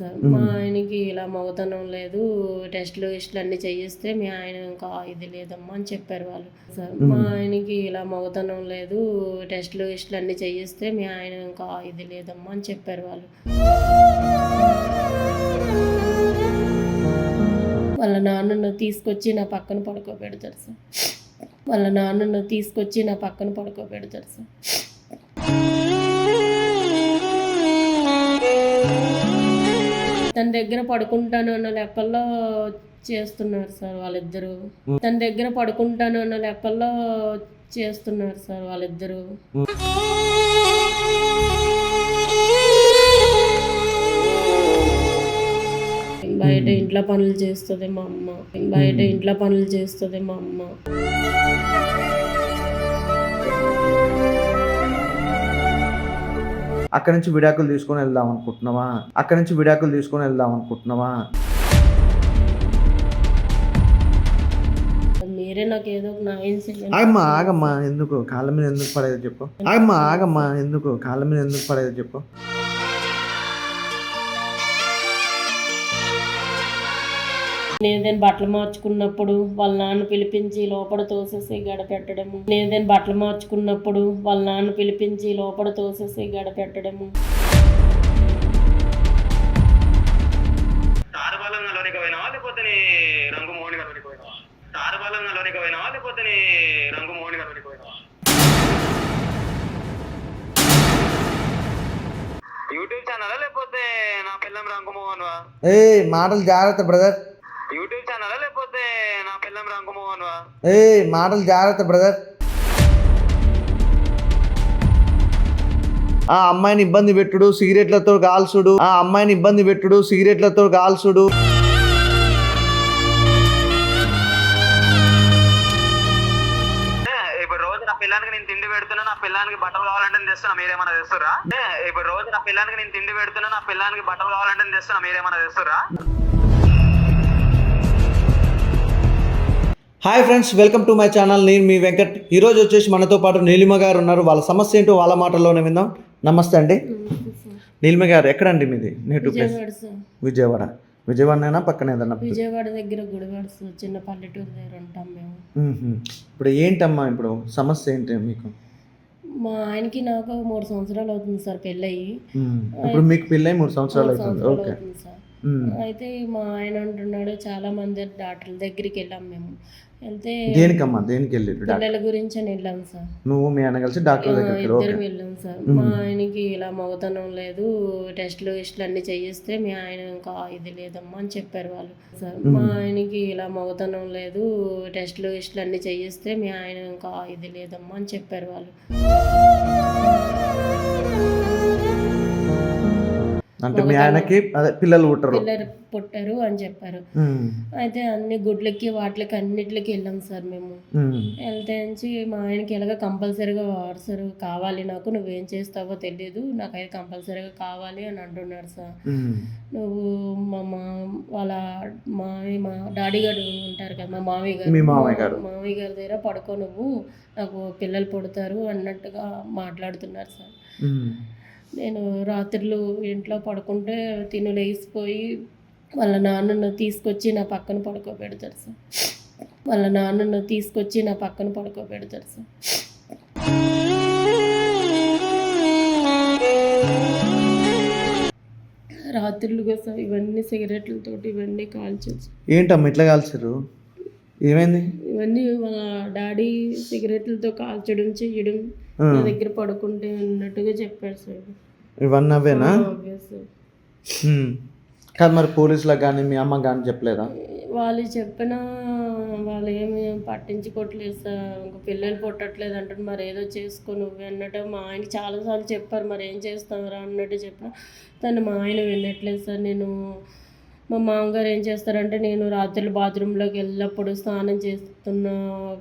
Sir. మా ఆయనకి ఇలా మగతనం లేదు టెస్ట్లు గిస్టులు అన్ని చేయిస్తే మీ ఆయన ఇంకా ఇది లేదమ్మా అని చెప్పారు వాళ్ళు సార్. మా ఆయనకి ఇలా మగతనం లేదు టెస్ట్లు గిస్టులు అన్ని చేయిస్తే మీ ఆయన ఇంకా ఇది లేదమ్మా అని చెప్పారు వాళ్ళు. వాళ్ళ నాన్నను తీసుకొచ్చి నా పక్కన పడుకోబెడతారు సార్. వాళ్ళ నాన్నను తీసుకొచ్చి నా పక్కన పడుకోబెడతారు సార్. తన దగ్గర పడుకుంటాను అన్న లెక్కల్లో చేస్తున్నారు సార్ వాళ్ళిద్దరూ. తన దగ్గర పడుకుంటాను అన్న లెక్కల్లో చేస్తున్నారు సార్ వాళ్ళిద్దరూ. బయట ఇంట్లో పనులు చేస్తుంది మా అమ్మ. బయట ఇంట్లో పనులు చేస్తుంది మా అమ్మ. అక్కడి నుంచి విడాకులు తీసుకొని వెళ్దాం అనుకుంటున్నావా? అక్కడి నుంచి విడాకులు తీసుకొని వెళ్దాం అనుకుంటున్నావా? ఆగమ్మా ఆగమ్మా ఎందుకు? కాళ్ళ మీద ఎందుకు పడేది చెప్పు. ఆగమ్మా ఆగమ్మా ఎందుకు? కాళ్ళ మీద ఎందుకు పడేది చెప్పు. నేనేదైనా బట్టలు మార్చుకున్నప్పుడు వాళ్ళ నాన్న పిలిపించి లోపల తోసేసి గడ పెట్టడము. నేనేదైనా బట్టలు మార్చుకున్నప్పుడు వాళ్ళ నాన్న పిలిపించి లోపల తోసేసి గడ పెట్టడము. తారబాలం లోనికి పోయినావా? లేకపోతే నీ రంగు మోహన్ గారికి పోయినావా? తారబాలం లోనికి పోయినావా? లేకపోతే నీ రంగు మోహన్ గారికి పోయినావా? యూట్యూబ్ ఛానల్ లేకపోతే నా పిల్లం రంగు మోహన్ వా ఏ మాటలు జాగ్రత్త బ్రదర్ యూట్యూబ్ ఛానల్ లేకపోతే నా పిల్లం రంగు మోహన్ వా ఏ మాటలు జాగ్రత్త బ్రదర్ ఆ అమ్మాయిని ఇబ్బంది పెట్టుడు సిగరెట్లతో కాల్చుడు ఆ అమ్మాయిని ఇబ్బంది పెట్టుడు సిగరెట్లతో కాల్చుడు ఏ, ఇప్పుడు రోజు నా పిల్లానికి నేను తిండి పెడుతున్నా నా పిల్లానికి బట్టలు కావాలంటే నేను తెస్తున్నా మీరేమన్నా తెస్తురా ఇప్పుడు రోజు నా పిల్లానికి నేను తిండి పెడుతున్నా నా పిల్లానికి బట్టలు కావాలంటే నేను తెస్తున్నా మీరేమన్నా తెస్తురా hi friends welcome to my channel. నేను మీ వెంకట్. ఈరోజు వచ్చేసి మనతో పాటు నీలిమ గారు ఉన్నారు. వాళ్ళ సమస్య ఏంటో వాళ్ళ మాటల్లోనే విందాం. నమస్తే అండి. నీలిమ గారు ఎక్కడండి మీది? Native place. విజయవాడ విజయవాడనైనా? పక్కన ఏదన్నా విజయవాడ దగ్గర గుడివాడ చిన్న పల్లెటూరు దగ్గర ఉంటాం మేము. ఇప్పుడు ఏంటమ్మా ఇప్పుడు సమస్య ఏంటి మీకు? మా ఆయనకి నాకు మూడు సంవత్సరాలు అవుతుంది సార్ పెళ్ళయి. ఇప్పుడు మీకు పెళ్ళై మూడు సంవత్సరాలు అవుతుంది. ఓకే. అయితే మా ఆయన అంటున్నాడు చాలా మంది డాక్టర్ల దగ్గరికి వెళ్ళాం మేము. వెళ్తే దేనికమ్మా? దేనికి వెళ్ళారు పిల్లల గురించి అని వెళ్ళాం సార్. నువ్వు మీ ఆయన కలిసి డాక్టర్ దగ్గరికి ఇద్దరు వెళ్ళాం. సార్. మా ఆయనకి ఇలా మగతనం లేదు టెస్ట్లు గిస్టులు అన్ని చేయిస్తే మీ ఆయన ఇంకా ఇది లేదమ్మా అని చెప్పారు వాళ్ళు సార్. మా ఆయనకి ఇలా మగతనం లేదు టెస్ట్లు గిస్టులు అన్ని చేయిస్తే మీ ఆయన ఇంకా ఇది లేదమ్మా అని చెప్పారు వాళ్ళు. అంటే మీ ఆయనకి అదే పిల్లలు పుట్టరు పిల్లలు పుట్టారు అని చెప్పారు. అయితే అన్ని గుడ్లకి వాటికి అన్నిటికి వెళ్ళాం సార్ మేము. వెళ్తే నుంచి మా ఆయనకి ఎలాగ కంపల్సరీగా వాట్సాప్ కావాలి నాకు నువ్వేం చేస్తావో తెలియదు నాకైతే కంపల్సరీగా కావాలి అని అంటున్నాడు సార్. నువ్వు మా మా వాళ్ళ మా మా డాడీ గారు ఉంటారు కదా మా మామయ్య గారు మీ మామయ్య గారు. మా మామయ్య గారి దగ్గర పడుకో నువ్వు నాకు పిల్లలు పుడతారు అన్నట్టుగా మాట్లాడుతున్నారు సార్. నేను రాత్రులు ఇంట్లో పడుకుంటే తిను లేచిపోయి వాళ్ళ నాన్నను తీసుకొచ్చి నా పక్కన పడుకోబెడతారు సార్. వాళ్ళ నాన్నను తీసుకొచ్చి నా పక్కన పడుకోబెడతారు సార్. రాత్రులుగా సార్ ఇవన్నీ సిగరెట్లతోటి ఇవన్నీ కాల్చొచ్చు ఏంటమ్మా ఇట్లా కాల్చారు? ఏమైంది? ఇవన్నీ వాళ్ళ డాడీ సిగరెట్లతో కాల్చడం చెయ్యడం నా దగ్గర పడుకుంటే అన్నట్టుగా చెప్పారు సార్. ఇవన్నీ అవేనా. కాదు మరి పోలీసులకు కానీ మీ అమ్మ కానీ చెప్పలేదా? వాళ్ళు చెప్పినా వాళ్ళు ఏమి పట్టించుకోవట్లేదు సార్. ఇంక పిల్లలు పుట్టట్లేదు అంటారు మరి ఏదో చేసుకో నువ్వు అన్నట్టు మా ఆయన చాలాసార్లు చెప్పారు. మరి ఏం చేస్తావురా అన్నట్టు చెప్పిన తను మా ఆయన వినట్లేదు సార్. నేను మా మామగారు ఏం చేస్తారంటే నేను రాత్రులు బాత్రూంలోకి వెళ్ళినప్పుడు స్నానం చేస్తున్న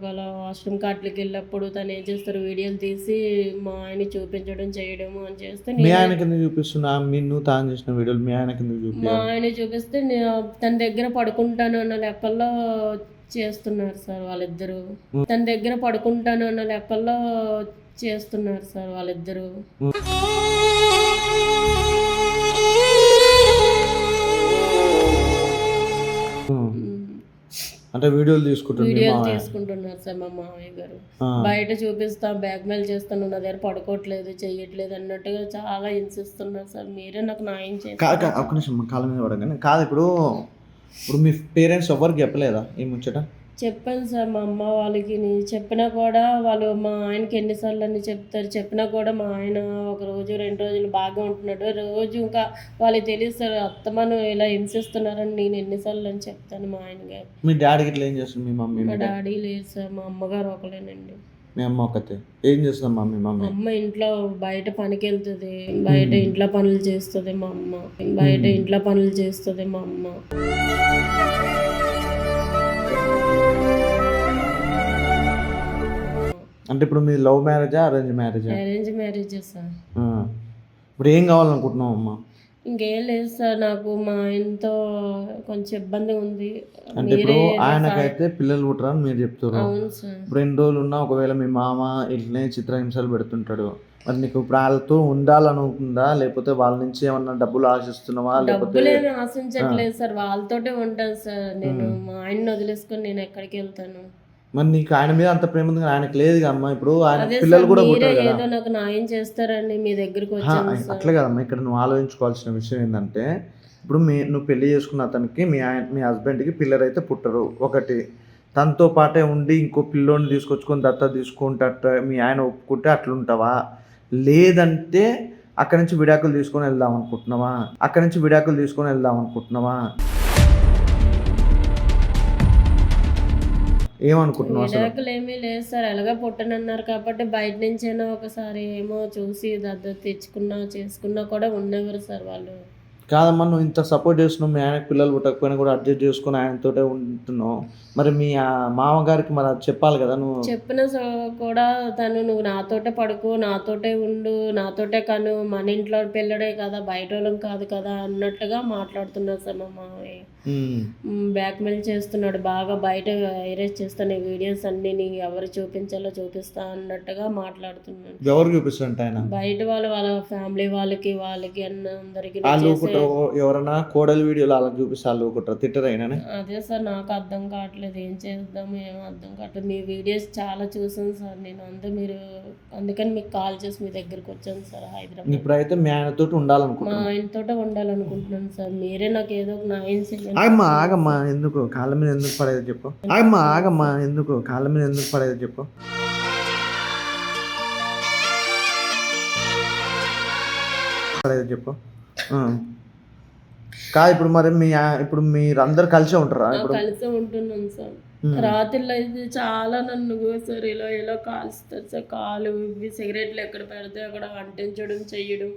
గల వాష్రూమ్ కాట్లకి వెళ్ళినప్పుడు తను ఏం చేస్తారు వీడియోలు తీసి మా ఆయన చూపించడం చేయడము అని చేస్తే మీ నేను ఆయన కింద చూపిస్తున్నా మీ నువ్వు తాను చేసిన వీడియోలు మీ ఆయన కింద చూపి మా ఆయన చూపిస్తే నేను తన దగ్గర పడుకుంటాను అన్న లెక్కల్లో చేస్తున్నారు సార్ వాళ్ళిద్దరూ. తన దగ్గర పడుకుంటాను అన్న లెక్కల్లో చేస్తున్నారు సార్ వాళ్ళిద్దరూ. అంటే వీడియోలు తీసుకుంటున్నారు సార్ మా మామయ్య గారు. బయట చూపిస్తా బ్యాక్మెయిల్ చేస్తాను నా దగ్గర పడుకోవట్లేదు చెయ్యట్లేదు అన్నట్టుగా చాలా హింసిస్తున్నారు సార్. మీరే నాకు న్యాయం చేస్తారు పడగానే కాదు ఇప్పుడు ఇప్పుడు మీ పేరెంట్స్ ఎవరికి చెప్పలేదా ఈ ముచ్చట? చెప్పాను సార్ మా అమ్మ వాళ్ళకి. చెప్పినా కూడా వాళ్ళు మా ఆయనకి ఎన్నిసార్లు అని చెప్తారు. చెప్పినా కూడా మా ఆయన ఒక రోజు రెండు రోజులు బాగా ఉంటున్నాడు. రోజు ఇంకా వాళ్ళకి తెలియదు సార్ అత్తమ్మను ఇలా హింసిస్తున్నారని నేను ఎన్నిసార్లు అని చెప్తాను మా ఆయన గారు మీ డాడీకి ఇట్లా ఏం చేస్తుంది మీ మమ్మీ మా డాడీ? లేదు సార్ మా అమ్మగారు ఒకలేనండి మీ అమ్మ ఒక్కతే. ఏం చేస్తుంది మమ్మీ మమ్మీ? అమ్మ ఇంట్లో బయట పనికి వెళ్తుంది బయట ఇంట్లో పనులు చేస్తుంది మా అమ్మ. బయట ఇంట్లో పనులు చేస్తుంది మా అమ్మ. అంటే ఇప్పుడు మీ లవ్ మ్యారేజా అరేంజ్ మ్యారేజా? Arrange marriage sir. ఇప్పుడు ఏం కావాలనుకుంటున్నావు అమ్మ? ఇంకేం లేదు సార్ నాకు మా ఆయనతో కొంచెం ఇబ్బంది ఉంది. అంటే ఇప్పుడు ఆయనకైతే పిల్లలు పుట్టరని మీరు చెప్తున్నారు అవును సార్. ఇప్పుడు ఎన్ని రోజులు ఉన్నా ఒకవేళ మీ మామ ఇట్లనే చిత్రహింసలు పెడుతుంటాడు. మరి నీకు ఇప్పుడు వాళ్ళతో ఉండాలనుకుందా? లేకపోతే వాళ్ళ నుంచి ఏమన్నా డబ్బులు ఆశిస్తున్నావా? లేకపోతే ఆశించట్లేదు సార్ వాళ్ళతోటే ఉంటాను సార్. నేను మా ఆయన్ని వదిలేసుకొని నేను ఎక్కడికి వెళ్తాను. మరి నీకు ఆయన మీద అంత ప్రేమ ఉంది ఆయనకు లేదు అమ్మా. ఇప్పుడు ఆయన పిల్లలు కూడా పుట్టారు కదా. నాకు న్యాయం చేస్తారని మీ దగ్గరికి అట్లే కదమ్మా ఇక్కడ నువ్వు ఆలోచించుకోవాల్సిన విషయం ఏంటంటే ఇప్పుడు మీ నువ్వు పెళ్ళి చేసుకున్న అతనికి మీ ఆయన మీ హస్బెండ్కి పిల్లలు అయితే పుట్టరు. ఒకటి తనతో పాటే ఉండి ఇంకో పిల్లోని తీసుకొచ్చుకొని దత్త తీసుకుంటట్ట మీ ఆయన ఒప్పుకుంటే అట్లుంటావా? లేదంటే అక్కడి నుంచి విడాకులు తీసుకొని వెళ్దాం అనుకుంటున్నావా? అక్కడి నుంచి విడాకులు తీసుకొని వెళ్దాం అనుకుంటున్నావా? ఏమనుకుంటున్నావు అసలు? ఏమీ లేదు సార్ ఎలాగ పుట్టనన్నారు కాబట్టి బయట నుంచైనా ఒకసారి ఏమో చూసి దద్ద తెచ్చుకున్నా చేసుకున్నా కూడా ఉండేవారు సార్ వాళ్ళు. కాదమ్మా నువ్వు ఇంత సపోర్ట్ చేస్తున్నావు. మీ ఆయనకు పిల్లలు పుట్టకపోయినా కూడా అడ్జస్ట్ చేసుకుని ఆయనతోటే ఉంటున్నావు. మరి మీ మామగారికి మరి చెప్పాలి కదా నువ్వు? చెప్పిన సో కూడా తను నువ్వు నాతోటే పడుకో నాతోటే ఉండు నాతోటే కను మన ఇంట్లో పిల్లడే కదా బయట వాళ్ళం కాదు కదా అన్నట్టుగా మాట్లాడుతున్నారు సార్ మా మామయ్య. బ్లాక్మెయిల్ చేస్తున్నాడు బాగా బయట వైరస్ చేస్తాను ఈ వీడియోస్ అన్ని నీకు ఎవరు చూపించాలో చూపిస్తా అన్నట్టుగా మాట్లాడుతున్నాడు. ఎవరు చూపిస్తుంట ఆయన? బయట వాళ్ళు వాళ్ళ ఫ్యామిలీ వాళ్ళకి వాళ్ళకి అన్న అందరికి ఎవరైనా కోడలి వీడియోలు అలా చూపిస్తే వాళ్ళు ఒకటి తిట్టరు అయినా అదే సార్ నాకు అర్థం కావట్లేదు. ఏం చేద్దాం ఏం అర్థం కావట్లేదు. మీ వీడియోస్ చాలా చూసాను సార్ నేను. అంతా మీరు అందుకని మీకు కాల్ చేసి మీ దగ్గరికి వచ్చాను సార్ హైదరాబాద్. ఇప్పుడైతే మీ ఆయనతో మా ఉండాలనుకుంటున్నాను ఆయనతోటే ఉండాలనుకుంటున్నాను సార్. మీరే నాకు ఏదో ఒక న్యాయం చేయండి ఆగమ్మా ఆగమ్మా ఎందుకు? కాళ్ళ మీద ఎందుకు పడేది చెప్పు. ఆగమ్మా ఆగమ్మా ఎందుకు? కాళ్ళ మీద ఎందుకు పడేది చెప్పు. పడేది చెప్పు. కాదు ఇప్పుడు మరి మీ ఇప్పుడు మీరు అందరు కలిసే ఉంటారా ఇప్పుడు కలిసి ఉంటున్నాను సార్. రాత్రిలో అయితే చాలా నన్ను సార్ ఇలా ఇలా కాలుస్తారు సార్ కాలు ఇవి సిగరెట్లు ఎక్కడ పెడితే అక్కడ అంటించడం చెయ్యడం.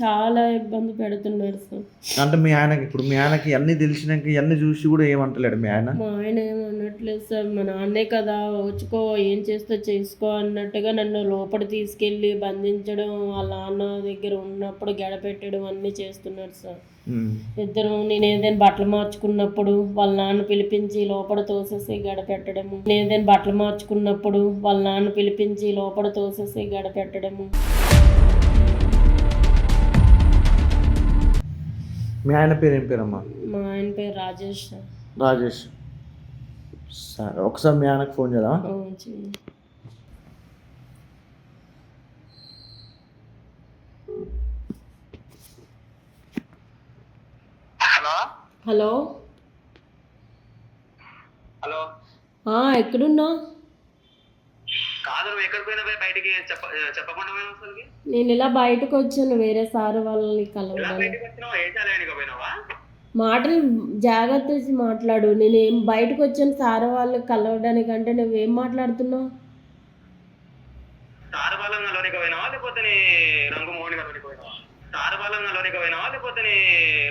చాలా ఇబ్బంది పెడుతున్నారు సార్. అంటే మీ ఆయనకి ఇప్పుడు మీ ఆయనకి అన్ని తెలిసినాక ఇవన్నీ చూసి కూడా ఏమంటలేడు మీ ఆయన? మా ఆయన ఏమన్నట్లేదు సార్. మా నాన్నే కదా వచ్చుకో ఏం చేస్తో చేసుకో అన్నట్టుగా నన్ను లోపల తీసుకెళ్ళి బంధించడం వాళ్ళ నాన్న దగ్గర ఉన్నప్పుడు గడపెట్టడం అన్నీ చేస్తున్నాడు సార్. ఇద్దరు నేను ఏదైనా బట్టలు మార్చుకున్నప్పుడు వాళ్ళ నాన్న పిలిపించి లోపల తోసేసి గడపెట్టడము. నేను ఏదైనా బట్టలు మార్చుకున్నప్పుడు వాళ్ళ నాన్న పిలిపించి లోపల తోసేసి గడపెట్టడము. మీ ఆయన పేరు ఏం పేరమ్మా? మా ఆయన పేరు రాజేష్. సార్ రాజేష్. సరే ఒకసారి మీ ఆయనకు ఫోన్ చేద్దాం. హలో? హలో? హలో? ఆ, ఎక్కడున్నా బయటికి చెప్ప చెప్పకుండా అసలుకి? నేను ఇలా బయటకు వచ్చాను వేరే సార్ వాళ్ళని కలవడానికి. బయటికి వచ్చినావు? ఏ చాలేనికి పోయినావా? మాటలు జాగ్రత్త మాట్లాడు. నేను ఏం బయటకు వచ్చాను సార్ వాళ్ళు కలవడానికి అంటే నువ్వేం మాట్లాడుతున్నావు? తారబాలం లోనికి పోయినావా? లేకపోతే నీ రంగు మోహన్ లోనికి పోయినావా? తారబాలం లోనికి పోయినావా? లేకపోతే నీ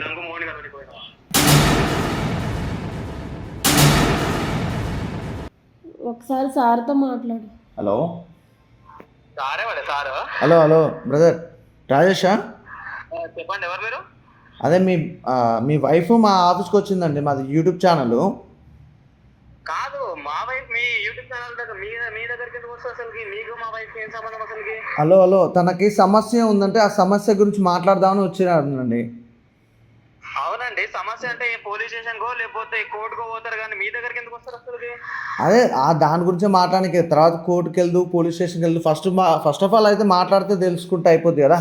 రంగు మోహన్ లోనికి పోయినావా? ఒకసారి సార్తో మాట్లాడు. హలో? Hello hello brother. రాజేషా? చెప్పండి ఎవరు మీరు? అదే మీ మీ వైఫ్ మా ఆఫీస్కి వచ్చిందండి మాది యూట్యూబ్ ఛానల్. కాదు మా వైఫ్ మీ యూట్యూబ్ ఛానల్ దగ్గర మీ మీ దగ్గరికి అసలుకి? మీకు మా వైఫ్ ఏం సంబంధం అసలుకి? హలో హలో తనకి సమస్య ఉందంటే ఆ సమస్య గురించి మాట్లాడదామని వచ్చినారండి అవునండి సమస్య అంటే పోలీస్ స్టేషన్ కో లేకపోతే కోర్టుకో పోతారు కానీ మీ దగ్గరికి ఎందుకు వస్తారు అసలు అదే ఆ దాని గురించి మాట్లాడానికి తర్వాత కోర్టుకి వెళ్దు పోలీస్ స్టేషన్కి వెళ్దు ఫస్ట్ మా ఫస్ట్ ఆఫ్ ఆల్ అయితే మాట్లాడితే తెలుసుకుంటే అయిపోద్ది కదా.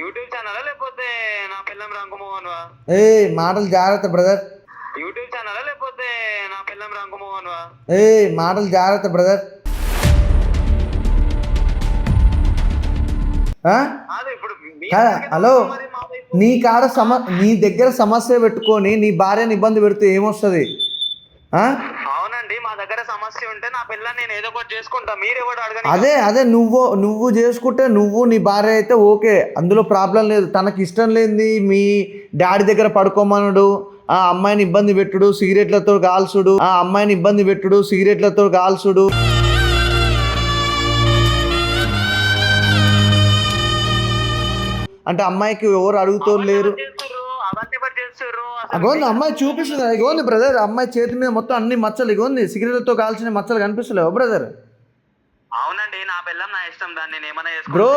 యూట్యూబ్ ఛానల్ లేకపోతే నా పిల్లం రంగుమోహన్ వా? ఏ మాటలు జాగ్రత్త బ్రదర్ యూట్యూబ్ ఛానల్ లేకపోతే నా పిల్లం రంగుమోహన్ వా? ఏ మాటలు జాగ్రత్త బ్రదర్ హలో? నీ కాడ సమ నీ దగ్గర సమస్య పెట్టుకొని నీ భార్యని ఇబ్బంది పెడితే ఏమొస్తుంది? అవునండి మా దగ్గర సమస్య ఉంటే నా పిల్లని నేను ఏదో ఒకటి చేసుకుంటా. మీరు ఎవరు అదే అదే నువ్వు నువ్వు చేసుకుంటే నువ్వు నీ భార్య అయితే ఓకే. అందులో ప్రాబ్లం లేదు. తనకి ఇష్టం లేనిది మీ డాడీ దగ్గర పడుకోమనుడు ఆ అమ్మాయిని ఇబ్బంది పెట్టుడు సిగరెట్లతో కాల్చుడు ఆ అమ్మాయిని ఇబ్బంది పెట్టుడు సిగరెట్లతో కాల్చుడు అంటే అమ్మాయికి ఎవరు అడుగుతూ లేరు. అగోంది అమ్మాయి చూపిస్తుంది. ఇగోంది బ్రదర్ అమ్మాయి చేతి మీద మొత్తం అన్ని మచ్చలు ఇగోంది సిగరెట్లతో కాల్చిన మచ్చలు కనిపిస్తలేవు బ్రదర్. అవునండి నా పిల్లం నా ఇష్టం దాన్ని నేను ఏమైనా బ్రో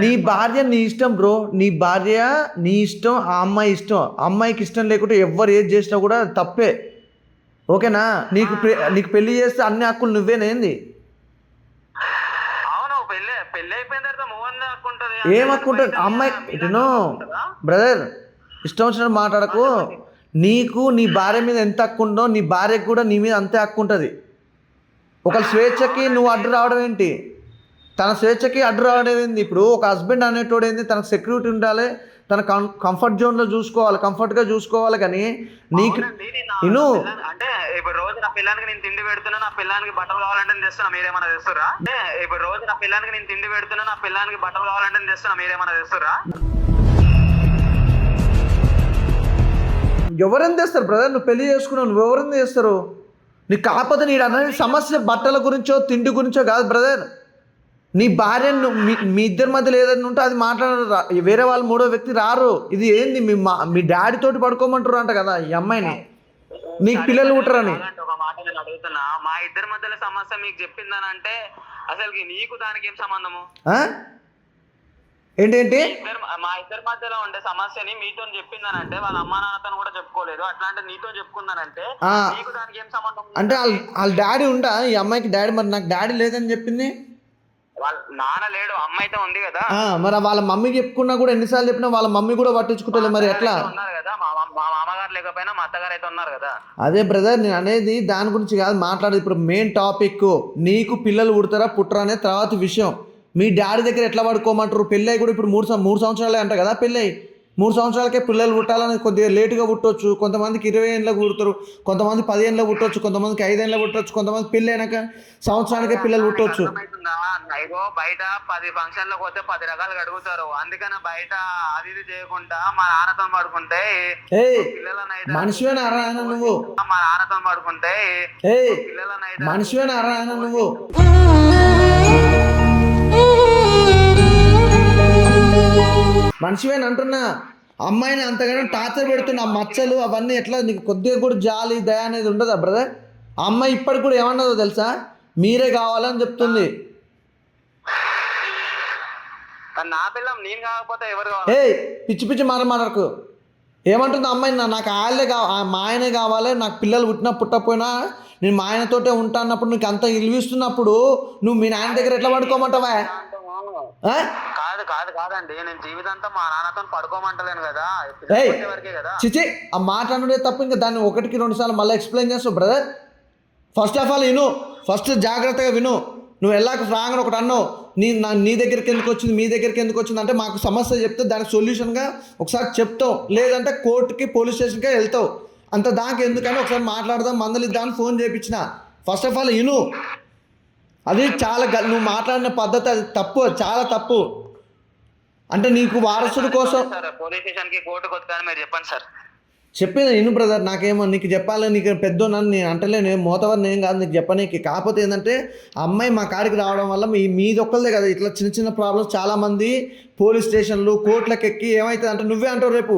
నీ భార్య నీ ఇష్టం బ్రో నీ భార్య నీ ఇష్టం ఆ అమ్మాయి ఇష్టం. అమ్మాయికి ఇష్టం లేకుంటే ఎవ్వరు ఏది చేసినా కూడా తప్పే. ఓకేనా? నీకు నీకు పెళ్ళి చేస్తే అన్ని హక్కులు నువ్వేనేంది అవును పెళ్ళి పెళ్ళి తర్వాత ఉంటుంది అమ్మాయి ఇటును బ్రదర్ ఇష్టం వచ్చినట్టు మాట్లాడకు. నీకు నీ భార్య మీద ఎంత హక్కు ఉందో నీ భార్యకు కూడా నీ మీద అంతే హక్కు ఉంటుంది. ఒకళ్ళ స్వేచ్ఛకి నువ్వు అడ్డు రావడం ఏంటి? తన స్వేచ్ఛకి అడ్డు రావడం ఏంది? ఇప్పుడు ఒక హస్బెండ్ అనేటోడు ఏంది తనకు సెక్యూరిటీ ఉండాలి. తన కంఫర్ట్ జోన్లో చూసుకోవాలి కంఫర్ట్గా చూసుకోవాలి కానీ నీకు నేను అంటే ఇప్పుడు రోజు నా పిల్లానికి నేను తిండి పెడుతున్నా నా పిల్లానికి బట్టలు కావాలంటే నేను తెస్తున్నా మీరేమైనా తెస్తురా అంటే ఇప్పుడు రోజు నా పిల్లానికి నేను తిండి పెడుతున్నా నా పిల్లానికి బట్టలు కావాలంటే నేను తెస్తున్నా మీరేమైనా తెస్తురా ఎవరైనా చేస్తారు బ్రదర్ నువ్వు పెళ్ళి చేసుకున్నావు నువ్వు ఎవరైనా చేస్తారు? నీకు కాకపోతే నీ సమస్య బట్టల గురించో తిండి గురించో కాదు బ్రదర్ నీ భార్య ను- మీ మీ ఇద్దరి మధ్యలో ఏదైనా ఉంటే అది మాట్లాడరు. వేరే వాళ్ళు మూడో వ్యక్తి రారు. ఇది ఏంది? మీ మా మీ డాడీ తోటి పడుకోమంటారు అంట కదా ఈ అమ్మాయిని. నీకు పిల్లలు పుట్టరని అలాంటి ఒక మాట నేను అడుగుతున్నా. మా ఇద్దరి మధ్యలో సమస్య మీకు చెప్పిందని అంటే అసలుకి నీకు దానికి ఏం సంబంధము? ఆ? ఏంటేంటి ఇద్దరు మా ఇద్దరి మధ్యలో ఉండే సమస్యని మీతో చెప్పిందనంటే వాళ్ళ అమ్మా నాన్నతో కూడా చెప్పుకోలేదు. అట్లాంటి నీతో చెప్పుకుందనంటే ఆ. నీకు దానికి ఏం సంబంధం అంటే వాళ్ళ వాళ్ళ డాడీ ఉండా ఈ అమ్మాయికి డాడీ మరి నాకు డాడీ లేదని చెప్పింది? వాళ్ళ నాన్న లేడు అమ్మ అయితే ఉంది కదా. మరి వాళ్ళ మమ్మీ చెప్పుకున్నా కూడా ఎన్నిసార్లు చెప్పినా వాళ్ళ మమ్మీ కూడా పట్టించుకుంటలే మరి ఎట్లా? ఉన్నారు కదా మా మామగారు లేకపోయినా మా అత్తగారు అయితే ఉన్నారు కదా. అదే బ్రదర్ నేను అనేది దాని గురించి కాదు మాట్లాడేది ఇప్పుడు మెయిన్ టాపిక్ నీకు పిల్లలు పుడతారా పుట్టరా అనే తర్వాత విషయం. మీ డాడీ దగ్గర ఎట్లా పడుకోమంటారు? పెళ్ళి కూడా ఇప్పుడు మూడు మూడు సంవత్సరాలే అంట కదా పెళ్ళి మూడు సంవత్సరాలకే పిల్లలు పుట్టాలని కొద్దిగా లేటుగా పుట్టొచ్చు. కొంతమందికి ఇరవై ఏళ్ళకి పుడతారు. కొంతమంది పది ఏళ్ళకి పుట్టొచ్చు. కొంతమందికి ఐదు ఏళ్ళకి పుట్టొచ్చు. కొంతమంది పెళ్ళి అయినాక సంవత్సరానికే పిల్లలు అర్థమవుతుందా? ఇగో బయట పది ఫంక్షన్లకు పోతే పది రకాలుగా అడుగుతారు అందుకని బయట అది ఇది చేయకుండా మా నాన్నతో పడుకుంటే అరా ఆయన నువ్వు. మా నాన్నతో పడుకుంటే అరా ఆయన నువ్వు. మనిషివేనా అంటున్నా. అమ్మాయిని అంతగానో టార్చర్ పెడుతున్న మచ్చలు అవన్నీ ఎట్లా నీకు కొద్దిగా కూడా జాలి దయ అనేది ఉండదా బ్రదర్? ఆ అమ్మాయి ఇప్పటికి కూడా ఏమన్నదో తెలుసా? మీరే కావాలని చెప్తుంది. ఏయ్ పిచ్చి పిచ్చి మాట మాట్లాడకు. ఏమంటుంది అమ్మాయి? నాకు ఆయనే కావాలి మా ఆయనే కావాలి నాకు పిల్లలు పుట్టినా పుట్టకపోయినా నేను మా ఆయనతోటే ఉంటా అన్నప్పుడు నీకు అంత ఇల్విస్తున్నప్పుడు నువ్వు మీ నాయన దగ్గర ఎట్లా పడుకోమంటావా? కాదు కాదు కాదండి. నేను జీవితాంతం మా నాన్నతో పడుకోమంటలేను కదా. వరకే కదా. చిచి ఆ మాట అనుడే తప్ప. ఇంకా దాన్ని ఒకటికి రెండు సార్లు మళ్ళీ ఎక్స్ప్లెయిన్ చేస్తావు బ్రదర్ ఫస్ట్ ఆఫ్ ఆల్ విను. ఫస్ట్ జాగ్రత్తగా విను. నువ్వు వెళ్ళాక ఫ్రాంగ్ ఒకటి అన్నావు. నీ నా నీ దగ్గరికి ఎందుకు వచ్చింది మీ దగ్గరికి ఎందుకు వచ్చింది? అంటే మాకు సమస్య చెప్తే దానికి సొల్యూషన్గా ఒకసారి చెప్తావు. లేదంటే కోర్టుకి పోలీస్ స్టేషన్కి వెళ్తావు. అంత దాకా ఎందుకని ఒకసారి మాట్లాడదాం మందలిద్దామని ఫోన్ చేయించిన ఫస్ట్ ఆఫ్ ఆల్ విను. అది చాలా గ- నువ్వు మాట్లాడిన పద్ధతి అది తప్పు అది చాలా తప్పు. అంటే నీకు వారసుడి కోసం సార్ పోలీస్ స్టేషన్కి కోర్టుకు వస్తాను మీరు చెప్పండి సార్. చెప్పేది ఇను బ్రదర్ నాకేమో నీకు చెప్పాలి నీకు పెద్ద నన్ను నేను అంటలేను ఏం మోతవర్ నేను కాదు నీకు చెప్పనీకి కాకపోతే ఏంటంటే అమ్మాయి మా కాడికి రావడం వల్ల మీ మీది ఒక్కళ్ళదే కదా ఇట్లా చిన్న చిన్న ప్రాబ్లమ్స్ చాలామంది పోలీస్ స్టేషన్లు కోర్టులకు ఎక్కి ఏమవుతుంది అంటే నువ్వే అంటావు రేపు.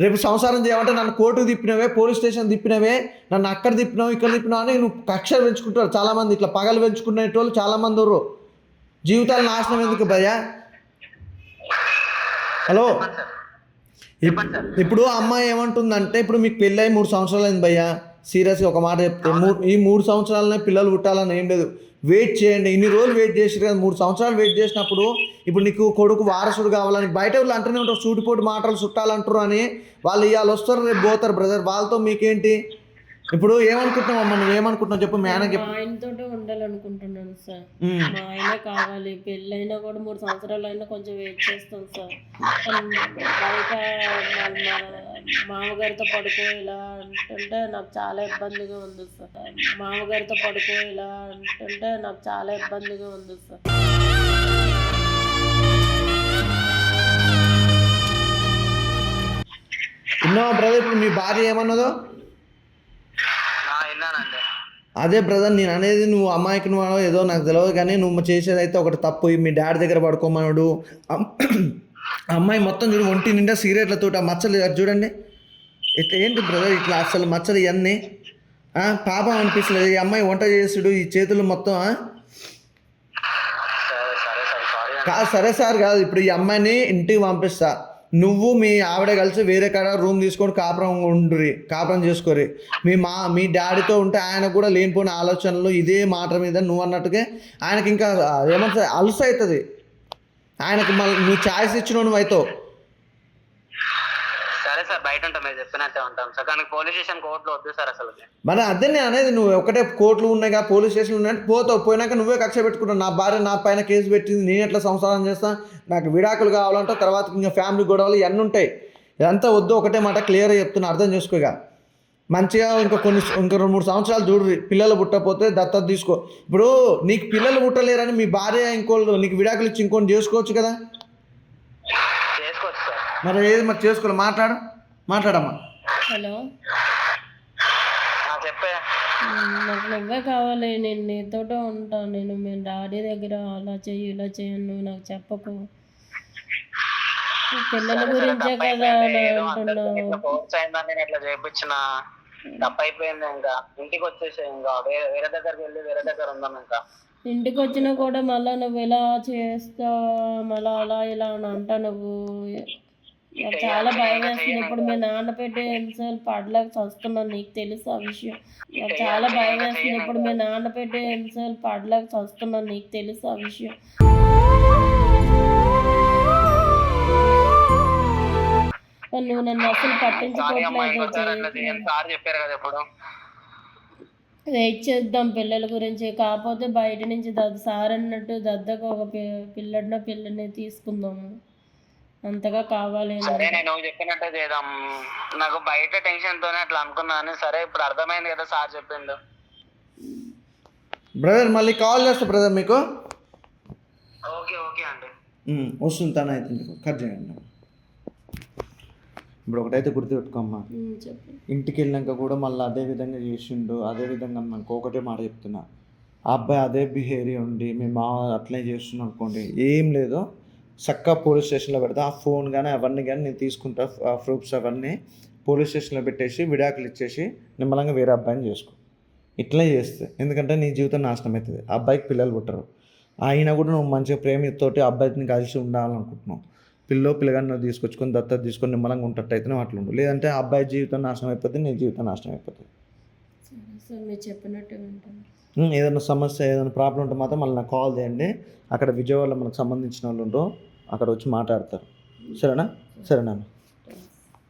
రేపు సంసారం చేయమంటే నన్ను కోర్టుకు తిప్పినవే పోలీస్ స్టేషన్ తిప్పినవే నన్ను అక్కడ తిప్పినావు ఇక్కడ తిప్పినావు అని నువ్వు కక్ష పెంచుకుంటారు. చాలామంది ఇట్లా పగలు పెంచుకునేటోళ్ళు చాలామంది ఉర్రు. జీవితాలు నాశనం ఎందుకు భయ్యా? హలో? ఇప్పుడు అమ్మాయి ఏమంటుందంటే ఇప్పుడు మీకు పెళ్ళై మూడు సంవత్సరాలు అయింది భయ్యా. సీరియస్గా ఒక మాట చెప్తే మూ- ఈ మూడు సంవత్సరాలనే పిల్లలు పుట్టాలని ఏం లేదు. వెయిట్ చేయండి. ఇన్ని రోజులు వెయిట్ చేసారు కదా మూడు సంవత్సరాలు వెయిట్ చేసినప్పుడు ఇప్పుడు నీకు కొడుకు వారసుడు కావాలని బయట వాళ్ళు అంటూనే ఉంటారు సూటిపోటు మాటలు చుట్టాలంటారు అని. వాళ్ళు ఇవాళ వస్తారు రేపు పోతారు బ్రదర్ వాళ్ళతో మీకేంటి? ఇప్పుడు ఏమనుకుంటున్నావు అమ్మ? నువ్వు ఏమనుకుంటున్నావు? చెప్పు మా ఆయనతోటే ఉండాలనుకుంటున్నాను సార్. మా ఆయన కావాలి. పెళ్ళైనా కూడా మూడు సంవత్సరాలు అయినా కొంచెం వెయిట్ చేస్తాం సార్. బయట మామగారితో పడుకో ఇలా అంటుంటే నాకు చాలా ఇబ్బందిగా ఉంది సార్. మామగారితో పడుకో ఇలా అంటుంటే నాకు చాలా ఇబ్బందిగా ఉంది సార్. విన్నావా బ్రదర్ ఇప్పుడు మీ భార్య ఏమన్నదో? అదే బ్రదర్ నేను అనేది నువ్వు అమ్మాయికి నువ్వు ఏదో నాకు తెలియదు కానీ నువ్వు చేసేది అయితే ఒకటి తప్పు. మీ డాడీ దగ్గర పడుకోమన్నాడు. అమ్- అమ్మాయి మొత్తం చూడు ఒంటి నిండా సిగరెట్లతో ఆ మచ్చలు అది చూడండి. ఇట్లా ఏంటి బ్రదర్ ఇట్లా అసలు మచ్చలు ఇవన్నీ పాపం అనిపిస్తలేదు. ఈ అమ్మాయి వంట చేసుడు ఈ చేతులు మొత్తం కాదు సరే సార్ కాదు. ఇప్పుడు ఈ అమ్మాయిని ఇంటికి పంపిస్తా. నువ్వు మీ ఆవిడ కలిసి వేరే కాడ రూమ్ తీసుకొని కాపురం ఉండురి కాపురం చేసుకోరి మీ మా మీ డాడీతో ఉంటే ఆయన కూడా లేనిపోయిన ఆలోచనలు ఇదే మాట మీద నువ్వు అన్నట్టుగా ఆయనకి ఇంకా ఏమంటారు? అలస అవుతుంది. ఆయనకి మళ్ళీ నువ్వు ఛాయిస్ ఇచ్చిన నువ్వు అవుతావు బయట ఉంటాం మీరు చెప్పినట్టే ఉంటాం. సార్ కానీ పోలీస్ స్టేషన్ కోర్టులో వద్దు సార్ అసలు మరి అదే నేను అనేది నువ్వు ఒకటే కోర్టులు ఉన్నాయి కదా పోలీస్ స్టేషన్లు ఉన్నాయి పోతావు. పోయినాక నువ్వే కక్ష పెట్టుకుంటావు. నా భార్య నా పైన కేసు పెట్టింది నేను ఎట్లా సంసారం చేస్తా? నాకు విడాకులు కావాలంటే తర్వాత ఇంకా ఫ్యామిలీ గొడవలు ఇవన్నీ ఉంటాయి. ఇదంతా వద్దు ఒకటే మాట క్లియర్గా చెప్తున్నా అర్థం చేసుకోగా మంచిగా ఇంకా కొన్ని ఇంకా రెండు మూడు సంవత్సరాలు చూడు పిల్లలు పుట్టకపోతే దత్తత తీసుకో. ఇప్పుడు నీకు పిల్లలు పుట్టలేరని మీ భార్య ఇంకోళ్ళు నీకు విడాకులు ఇచ్చి ఇంకోటి చేసుకోవచ్చు కదా? మరి ఏది మరి చేసుకోవాలి? మాట్లాడు. మాట్లాడమ్మా. హలో. చెప్పే నాకు నువ్వే కావాలి నేను నీతోటే ఉంటాను నేను మీ డాడీ దగ్గర అలా చెయ్యి ఇలా చెయ్యి నువ్వు నాకు చెప్పకు. పిల్లల గురించే కదా అంటున్నావు. తప్పు అయిపోయింది ఇంకా. ఇంటికి వచ్చేసి ఇంకా. వేరే దగ్గరికి వెళ్ళి వేరే దగ్గర ఉందాం ఇంకా. ఇంటికి వచ్చినా కూడా మళ్ళీ నువ్వు ఇలా చేస్తా మళ్ళీ అలా ఇలా అని అంటా నువ్వు. చాలా భయం వేస్తుంది ఇప్పుడు మీ నాన్న పెట్టే హింసలు పడలేక చస్తున్నాను. నీకు తెలుసు ఆ విషయం. నాకు చాలా భయం వేస్తుంది ఇప్పుడు మీ నాన్న పెట్టే హింసలు పడలేక చస్తున్నాను. నీకు తెలుసు ఆ విషయం. నువ్వు నన్ను అసలు పట్టించుకోవట్లేదు. వెయిట్ చేద్దాం పిల్లల గురించి. కాకపోతే బయట నుంచి సార్ అన్నట్టు దద్దకు ఒక పిల్లడిన పిల్లని తీసుకుందాము. అంతగా కావాలి సరే నేను నువ్వు చెప్పినట్టే చేద్దాం. నాకు బయట టెన్షన్ తోనే అట్లా అనుకున్నాను సరే ఇప్పుడు అర్థమైంది కదా సార్ చెప్పిండు. బ్రదర్ మళ్ళీ కాల్ చేస్తా బ్రదర్ మీకు. ఓకే ఓకే అండి. వస్తుంది తన అయితే కట్ చేయండి. ఇప్పుడు ఒకటైతే గుర్తుపెట్టుకోమ్మా. ఇంటికి వెళ్ళాక కూడా మళ్ళీ అదే విధంగా చేసిండు అదే విధంగా మనకు ఒకటే మాట చెప్తున్నా. ఆ అబ్బాయి అదే బిహేవియర్ ఉండి మీ మామ అట్లే చేస్తున్నాం అనుకోండి ఏం లేదు. చక్కగా పోలీస్ స్టేషన్లో పెడతా. ఆ ఫోన్ కానీ అవన్నీ కానీ నేను తీసుకుంటా. ఆ ప్రూఫ్స్ అవన్నీ పోలీస్ స్టేషన్లో పెట్టేసి విడాకులు ఇచ్చేసి నిమ్మలంగా వేరే అబ్బాయిని చేసుకో. ఇట్లే చేస్తే. ఎందుకంటే నీ జీవితం నాశనం అవుతుంది ఆ అబ్బాయికి పిల్లలు పుట్టరు. అయినా కూడా నువ్వు మంచిగా ప్రేమతోటి అబ్బాయిని కలిసి ఉండాలనుకుంటున్నావు. పిల్లో పిల్లగాని నువ్వు తీసుకొచ్చుకొని దత్తత తీసుకొని నిమ్మలంగా ఉంటట్టు అయితే నువ్వు అట్లా ఉండు. లేదంటే అబ్బాయి జీవితం నాశనం అయిపోతుంది నీ జీవితం నాశనం అయిపోతుంది. ఏదైనా సమస్య ఏదైనా ప్రాబ్లం ఉంటే మాత్రం మళ్ళీ నాకు కాల్ చేయండి. అక్కడ విజయవాడలో మనకు సంబంధించిన వాళ్ళు ఉండరు. అక్కడ వచ్చి మాట్లాడతారు. సరేనా? సరేనా